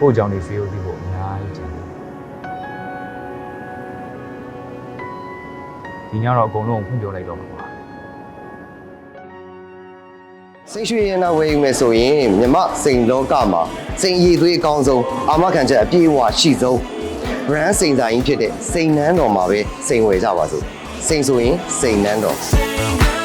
ကို့ကြောင့်နေရွှေရိုးသိဖို့အများကြီးကြံတယ်ဒီညတော့အကုန်လုံးကိုဖွင့်ပြလိုက်တော့မှာပါစိတ်ရွှေရနာဝယ်ယူမယ်ဆိုရင်မြမစိန်လောကမှာစိန်ရည်သွေးအကောင်းဆုံးအာမခံချက်အပြည့်အဝရှိဆုံး brand စိန်ဆိုင်ကြီးဖြစ်တဲ့စိန်နန်းတော်မှာပဲစိန်ဝယ်ကြပါစို့စိန်ဆိုရင်စိန်နန်းတော်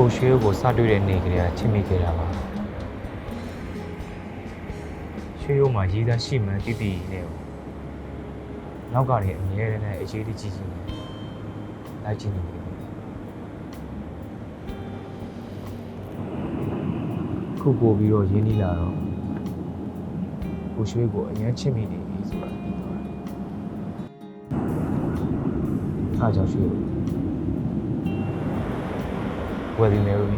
ကိုရွှေရိုးကိုစတွေ့တဲ့နေ့ကလေးကချစ်မိခဲ့တာပါရွှေရိုးမှာရေးသားရှိမှန်းတိတိနဲ့ကိုနောက်ကနေအမြဲတမ်းအရေးတကြီးကြီးနဲ့လိုက်ကြည့်နေတယ်ခုပို့ပြီးတော့ရင်းနှီးလာတော့ကိုရွှေကိုအရင်ချစ်မိနေပြီဆိုတာသိသွားတယ်အားကြောင့်ရွှေကို ဝယ်ပြီးမယ်ဦး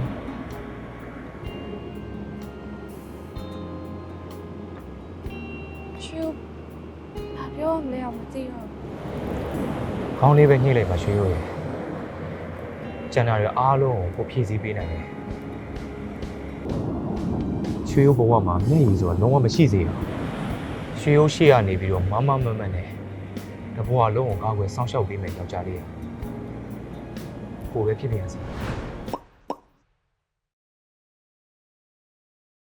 ရှူဘာပြောမလဲအောင်မသိတော့ဘူးခေါင်းလေးပဲညှိလိုက်ပါရွှေရိုးရယ်ကျန်တာတွေအားလုံးကိုကိုဖြည့်ဆည်းပေးနိုင်တယ်ရွှေရိုးဘဝမှာမျက်ရည်ဆိုတာလုံးဝမရှိစေအောင်ရွှေရိုးရှေ့ကနေပြီးတော့မမမမနဲ့တဘဝလုံးကိုကာကွယ်စောင့်ရှောက်ပေးမယ်ယောက်ျားလေးရယ်ကိုပဲဖြစ်နေရစီ